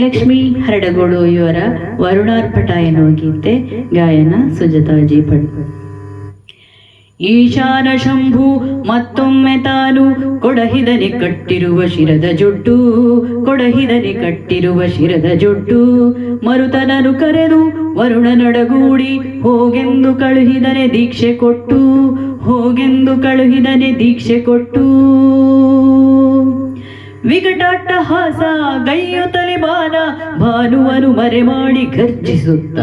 ಲಕ್ಷ್ಮಿ ಹರಡಗೋಳು ಇವರ ವರುಣಾರ್ಪಟ ಎನ್ನುವ ಗೀತೆ ಗಾಯನ ಸುಜತಾ ಜಿ ಭಟ್ ಈಶಾನ ಶಂಭು ಮತ್ತೊಮ್ಮೆ ತಾನು ಕೊಡಹಿದನೆ ಕಟ್ಟಿರುವ ಶಿರದ ಜೊಡ್ಡು ಕೊಡಹಿದನೆ ಕಟ್ಟಿರುವ ಶಿರದ ಜೊಡ್ಡು ಮರುತನನು ಕರೆದು ವರುಣ ನಡಗೂಡಿ ಹೋಗೆಂದು ಕಳುಹಿದನೆ ದೀಕ್ಷೆ ಕೊಟ್ಟು, ಹೋಗೆಂದು ಕಳುಹಿದನೆ ದೀಕ್ಷೆ ಕೊಟ್ಟು. ವಿಕಟಾಟ್ಟಹಾಸ ಗೈಯುತ್ತಲೆ ಬಾನ ಭಾನುವನು ಮರೆ ಮಾಡಿ ಗರ್ಜಿಸುತ್ತ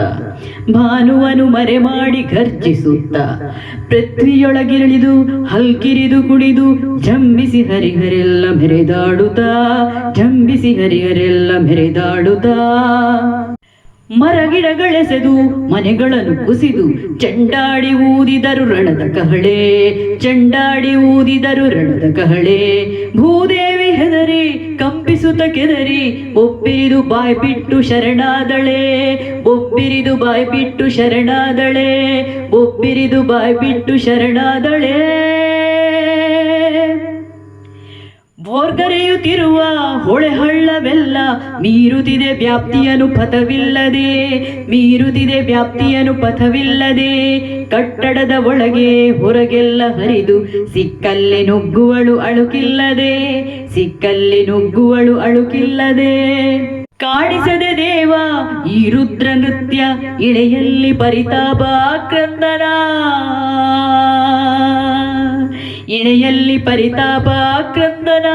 ಭಾನುವನು ಮರೆ ಮಾಡಿ ಗರ್ಜಿಸುತ್ತ ಪೃಥ್ವಿಯೊಳಗಿರಳಿದು, ಹಲ್ಕಿರಿದು ಕುಡಿದು, ಜಂಬಿಸಿ ಹರಿಹರೆಲ್ಲ ಮೆರೆದಾಡುತ್ತ, ಜಂಬಿಸಿ ಹರಿಹರೆಲ್ಲ ಮೆರೆದಾಡುತ್ತಾ. ಮರಗಿಡಗಳೆಸೆದು ಮನೆಗಳನ್ನು ಕುಸಿದು, ಚಂಡಾಡಿ ಊದಿದರು ರಣದ ಕಹಳೆ, ಚಂಡಾಡಿ ಊದಿದರು ರಣದ ಕಹಳೆ. ಭೂದೇವಿ ಹೆದರಿ, ಕಂಪಿಸುತ್ತ ಕೆದರಿ ಒಪ್ಪಿರಿದು ಬಾಯಿ ಬಿಟ್ಟು ಶರಣಾದಳೆ. ಒಪ್ಪಿರಿದು ಬಾಯಿ ಬಿಟ್ಟು ಶರಣಾದಳೆ ಬಾಯಿ ಬಿಟ್ಟು ಶರಣಾದಳೆ. ಭೋರ್ಗರೆಯುತ್ತಿರುವ ಹೊಳೆ ಹಳ್ಳವೆಲ್ಲ ಮೀರುತ್ತಿದೆ ವ್ಯಾಪ್ತಿಯನು ಪಥವಿಲ್ಲದೆ, ಮೀರುತ್ತಿದೆ ವ್ಯಾಪ್ತಿಯನು ಪಥವಿಲ್ಲದೆ. ಕಟ್ಟಡದ ಒಳಗೆ ಹೊರಗೆಲ್ಲ ಹರಿದು ಸಿಕ್ಕಲ್ಲಿ ನುಗ್ಗುವಳು ಅಳುಕಿಲ್ಲದೆ, ಸಿಕ್ಕಲ್ಲಿ ನುಗ್ಗುವಳು ಅಳುಕಿಲ್ಲದೆ. ಕಾಣಿಸದೆ ದೇವ ಈ ರುದ್ರ ನೃತ್ಯ, ಇಳೆಯಲ್ಲಿ ಪರಿತಾಪ ಕ್ರಂದನ ಇಳೆಯಲ್ಲಿ ಪರಿತಾಪ ಕ್ರಂದನ,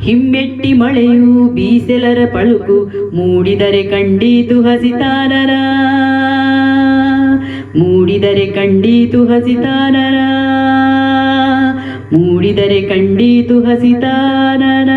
ಹಿಮ್ಮೆಟ್ಟಿ ಮಳೆಯು ಬೀಸೆಲರ ಪಳುಕು ಮೂಡಿದರೆ ಕಂಡೀತು ಹಸಿತಾನರ. ಮೂಡಿದರೆ ಕಂಡೀತು ಹಸಿತಾನರ. ಮೂಡಿದರೆ ಕಂಡೀತು ಹಸಿತಾನನ